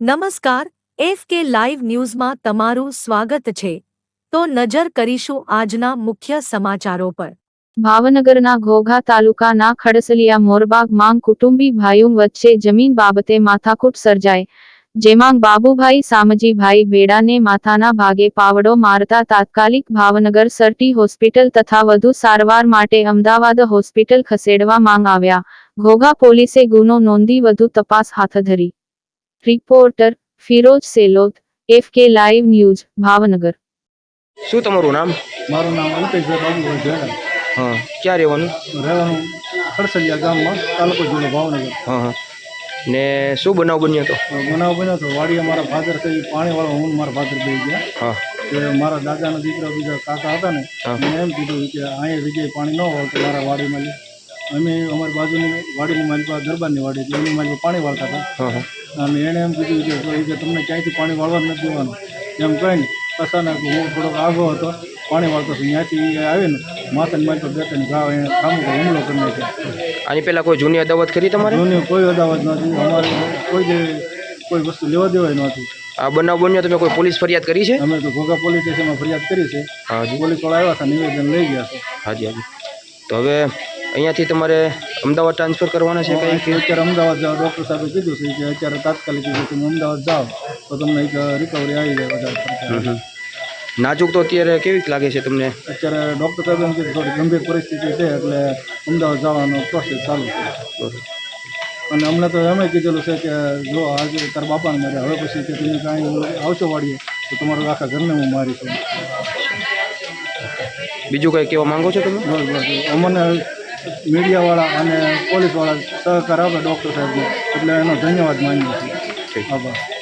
નમસ્કાર, F K live ન્યૂઝમાં તમારું સ્વાગત છે. તો નજર કરીશું આજના મુખ્ય સમાચારો પર. ભાવનગરના ઘોઘા તાલુકાના ખડસલિયા મોરબાગ માંગ કુટુંબી ભાઈઓ વચ્ચે જમીન બાબતે માથાકૂટ સર્જાય જેમાં બાબુભાઈ સામજીભાઈ બેડાને માથાના ભાગે પાવડો મારતા તાત્કાલિક ભાવનગર સરટી હોસ્પિટલ તથા વધુ સારવાર માટે અમદાવાદ હોસ્પિટલ ખસેડવા માંગ આવ્યા. ઘોઘા પોલીસે ગુનો નોંધી વધુ તપાસ હાથ ધરી. Reporter Firoz Selot F K live news Bhavnagar. શું તમારું નામ? મારું નામ અલ્પેશભાઈ બાબુભાઈ હા ક્યાં રહેવાનું? રહેવાનું ખડસલિયા ગામમાં તાલુકો જિલ્લો ભાવનગર. હા હા. ને શું બનાવ બન્યો હતો? બનાવ બન્યો હતો વાડીએ મારા ફાધર થઈ પાણીવાળો હું મારા ફાધર બે ગયા. હા. કે મારા દાદાના દીકરા બીજા કાકા હતા ને હા. મેં એમ કીધું કે અહીંયા જગ્યાએ પાણી ન હોય તો મારા વાડીમાં અમે અમારી બાજુની વાડીની મારી પાસે દરબારની વાડી એટલે એની મારી પાણી વાળતા હતા. અને એણે એમ કીધું કે કે તમને ક્યાંયથી પાણી વાળવા નથી દેવાનું. એમ કહીને અચાનક હું થોડોક આગો હતો પાણી વાળતો હતો ત્યાંથી એ આવીને માથાને મારી પર બે ત્રણ ઘા એને ખામું હુમલો કરી નાખ્યો. આની પહેલાં કોઈ જૂની અદાવત કરી તમારે? જૂની કોઈ અદાવત નથી અમારે કોઈ કોઈ વસ્તુ લેવા દેવાય નહોતી આ બનાવ બન્યો તમે કોઈ પોલીસ ફરિયાદ કરી છે? અમે તો ઘોઘા પોલીસ સ્ટેશનમાં ફરિયાદ કરી છે. હાજી પોલીસવાળા આવ્યા હતા નિવેદન લઈ ગયા છે. હાજી હાજી તો હવે અહીંયાથી તમારે અમદાવાદ ટ્રાન્સફર કરવાના છે કંઈ? અહીંથી અત્યારે અમદાવાદ જાઓ ડૉક્ટર સાહેબે કીધું છે કે અત્યારે તાત્કાલિક કીધું તમે અમદાવાદ જાઓ તો તમને એક રિકવરી આવી જાય વધારે ખર્ચા. નાજુક તો અત્યારે કેવી લાગે છે તમને? અત્યારે ડૉક્ટર સાહેબ એમ કીધું થોડી ગંભીર પરિસ્થિતિ છે એટલે અમદાવાદ જવાનો પ્રોસેસ ચાલુ છે. અને અમને તો એમ કીધેલું છે કે જો આજે તારા બાપાને મારે હવે પછી કે તમે કાંઈ આવશો વાળીએ તો તમારા આખા ઘરને હું મારીશ બીજું કંઈ કહેવા માંગો છો તમે? બસ બસ. અમને મીડિયાવાળા અને પોલીસવાળા સહકાર આપે ડૉક્ટર સાહેબને. એટલે એનો ધન્યવાદ માનીએ છીએ. આભાર.